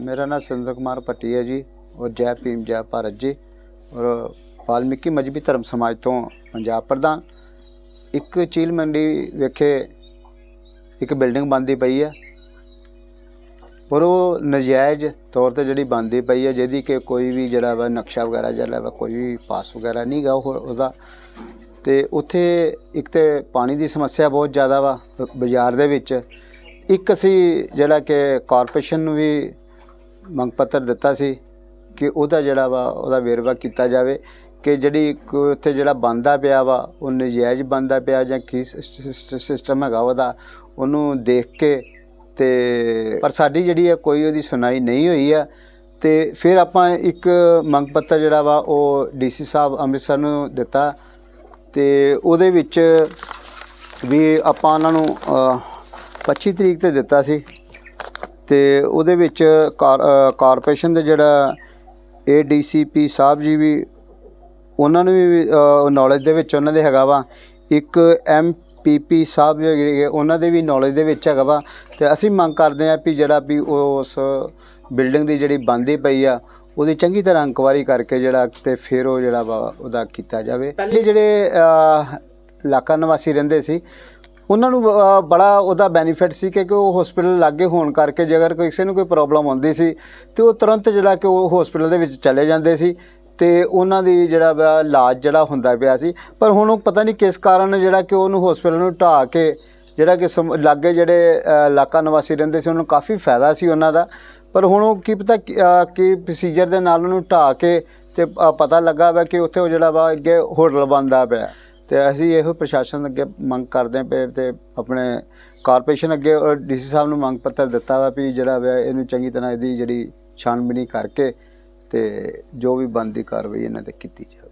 ਮੇਰਾ ਨਾਮ ਸੁਰਿੰਦਰ ਕੁਮਾਰ ਭੱਟੀ ਹੈ ਜੀ। ਔਰ ਜੈ ਭੀਮ, ਜੈ ਭਾਰਤ ਜੀ। ਔਰ ਵਾਲਮੀਕੀ ਮਜਬੀ ਧਰਮ ਸਮਾਜ ਤੋਂ ਪੰਜਾਬ ਪ੍ਰਧਾਨ। ਇੱਕ ਚੀਲ ਮੰਡੀ ਵਿਖੇ ਇੱਕ ਬਿਲਡਿੰਗ ਬਣਦੀ ਪਈ ਹੈ। ਪਰ ਉਹ ਨਜਾਇਜ਼ ਤੌਰ ਤੇ ਜਿਹੜੀ ਬਣਦੀ ਪਈ ਹੈ, ਜਿਹਦੀ ਕਿ ਕੋਈ ਵੀ ਜਿਹੜਾ ਵਾ ਨਕਸ਼ਾ ਵਗੈਰਾ ਜਿਹੜਾ ਵਾ ਕੋਈ ਵੀ ਪਾਸ ਵਗੈਰਾ ਨਹੀਂ ਗਾ ਉਹਦਾ। ਤੇ ਉੱਥੇ ਇੱਕ ਤੇ ਪਾਣੀ ਦੀ ਸਮੱਸਿਆ ਬਹੁਤ ਜ਼ਿਆਦਾ ਵਾ, ਬਾਜ਼ਾਰ ਦੇ ਵਿੱਚ। ਇੱਕ ਅਸੀਂ ਜਿਹੜਾ ਕਿ ਕਾਰਪੋਰੇਸ਼ਨ ਨੂੰ ਵੀ ਮੰਗ ਪੱਤਰ ਦਿੱਤਾ ਸੀ ਕਿ ਉਹਦਾ ਜਿਹੜਾ ਵਾ ਉਹਦਾ ਵੇਰਵਾ ਕੀਤਾ ਜਾਵੇ ਕਿ ਜਿਹੜੀ ਕੋਈ ਉੱਥੇ ਜਿਹੜਾ ਬੰਦਾ ਪਿਆ ਵਾ, ਉਹ ਨਜਾਇਜ਼ ਬੰਦਾ ਪਿਆ ਜਾਂ ਕੀ ਸਿਸਟਮ ਹੈਗਾ ਉਹਦਾ, ਉਹਨੂੰ ਦੇਖ ਕੇ ਤੇ ਪਰ ਸਾਡੀ ਜਿਹੜੀ ਹੈ ਕੋਈ ਉਹਦੀ ਸੁਣਾਈ ਨਹੀਂ ਹੋਈ ਹੈ ਤੇ ਫਿਰ ਆਪਾਂ ਇੱਕ ਮੰਗ ਪੱਤਰ ਜਿਹੜਾ ਵਾ, ਉਹ ਡੀਸੀ ਸਾਹਿਬ ਅੰਮ੍ਰਿਤਸਰ ਨੂੰ ਦਿੱਤਾ ਤੇ ਉਹਦੇ ਵਿੱਚ ਵੀ ਆਪਾਂ ਉਹਨਾਂ ਨੂੰ 25 ਤਰੀਕ ਤੇ ਦਿੱਤਾ ਸੀ ਤੇ ਉਹਦੇ ਵਿੱਚ ਕਾਰਪੋਰੇਸ਼ਨ ਦੇ ਜਿਹੜਾ ਏਡੀਸੀਪੀ ਸਾਹਿਬ ਜੀ ਵੀ ਉਹਨਾਂ ਨੂੰ ਵੀ ਨੌਲੇਜ ਦੇ ਵਿੱਚ ਉਹਨਾਂ ਦੇ ਹੈਗਾ ਵਾ। ਇੱਕ ਐਮਪੀਪੀ ਸਾਹਿਬ ਜਿਹੜੇ ਉਹਨਾਂ ਦੇ ਵੀ ਨੌਲੇਜ ਦੇ ਵਿੱਚ ਹੈਗਾ ਵਾ। ਤੇ ਅਸੀਂ ਮੰਗ ਕਰਦੇ ਹਾਂ ਵੀ ਜਿਹੜਾ ਵੀ ਉਸ ਬਿਲਡਿੰਗ ਦੀ ਜਿਹੜੀ ਬੰਦੀ ਪਈ ਆ ਉਹਦੀ ਚੰਗੀ ਤਰ੍ਹਾਂ ਇਨਕੁਆਰੀ ਕਰਕੇ ਜਿਹੜਾ ਤੇ ਫਿਰ ਉਹ ਜਿਹੜਾ ਵਾ ਉਹਦਾ ਕੀਤਾ ਜਾਵੇ। ਪਹਿਲੇ ਜਿਹੜੇ ਇਲਾਕਾ ਨਿਵਾਸੀ ਰਹਿੰਦੇ ਸੀ ਉਹਨਾਂ ਨੂੰ ਅ, ਬੜਾ ਉਹਦਾ ਬੈਨੀਫਿਟ ਸੀ ਕਿ ਕਿ ਉਹ ਹਸਪੀਟਲ ਲਾਗੇ ਹੋਣ ਕਰਕੇ ਜੇਕਰ ਕੋਈ ਕਿਸੇ ਨੂੰ ਕੋਈ ਪ੍ਰੋਬਲਮ ਆਉਂਦੀ ਸੀ ਤੇ ਉਹ ਤੁਰੰਤ ਜਿਹੜਾ ਕਿ ਉਹ ਹਸਪੀਟਲ ਦੇ ਵਿੱਚ ਚਲੇ ਜਾਂਦੇ ਸੀ ਤੇ ਉਹਨਾਂ ਦੀ ਜਿਹੜਾ ਵਾ ਇਲਾਜ ਜਿਹੜਾ ਹੁੰਦਾ ਪਿਆ ਸੀ। ਪਰ ਹੁਣ ਉਹ ਪਤਾ ਨਹੀਂ ਕਿਸ ਕਾਰਨ ਜਿਹੜਾ ਕਿ ਉਹਨੂੰ ਹਸਪੀਟਲ ਨੂੰ ਢਾਹ ਕੇ ਜਿਹੜਾ ਕਿ ਸਮ- ਲਾਗੇ ਜਿਹੜੇ ਅ, ਇਲਾਕਾ ਨਿਵਾਸੀ ਰਹਿੰਦੇ ਸੀ ਉਹਨਾਂ ਨੂੰ ਕਾਫੀ ਫਾਇਦਾ ਸੀ ਉਹਨਾਂ ਦਾ। ਪਰ ਹੁਣ ਉਹ ਕੀ ਪਤਾ ਕਿ ਅ, ਕੀ ਪ੍ਰੋਸੀਜਰ ਦੇ ਨਾਲ ਉਹਨੂੰ ਢਾਹ ਕੇ ਤੇ ਅ, ਪਤਾ ਲੱਗਾ ਵਾ ਕਿ ਉੱਥੇ ਉਹ ਜਿਹੜਾ ਵਾ ਅੱਗੇ ਹੋਟਲ ਬਣਦਾ ਪਿਆ। ਤੇ ਅਸੀਂ ਇਹੋ ਪ੍ਰਸ਼ਾਸਨ ਅੱਗੇ ਮੰਗ ਕਰਦੇ ਹਾਂ ਪਏ ਤੇ ਆਪਣੇ ਕਾਰਪੋਰੇਸ਼ਨ ਅੱਗੇ, ਔਰ ਡੀਸੀ ਸਾਹਿਬ ਨੂੰ ਮੰਗ ਪੱਤਰ ਦਿੱਤਾ ਵਾ ਵੀ ਜਿਹੜਾ ਵਾ ਇਹਨੂੰ ਚੰਗੀ ਤਰ੍ਹਾਂ ਇਹਦੀ ਜਿਹੜੀ ਛਾਣਬੀਣੀ ਕਰਕੇ ਤੇ ਜੋ ਵੀ ਬਣਦੀ ਕਾਰਵਾਈ ਇਹਨਾਂ ਤੇ ਕੀਤੀ ਜਾਵੇ।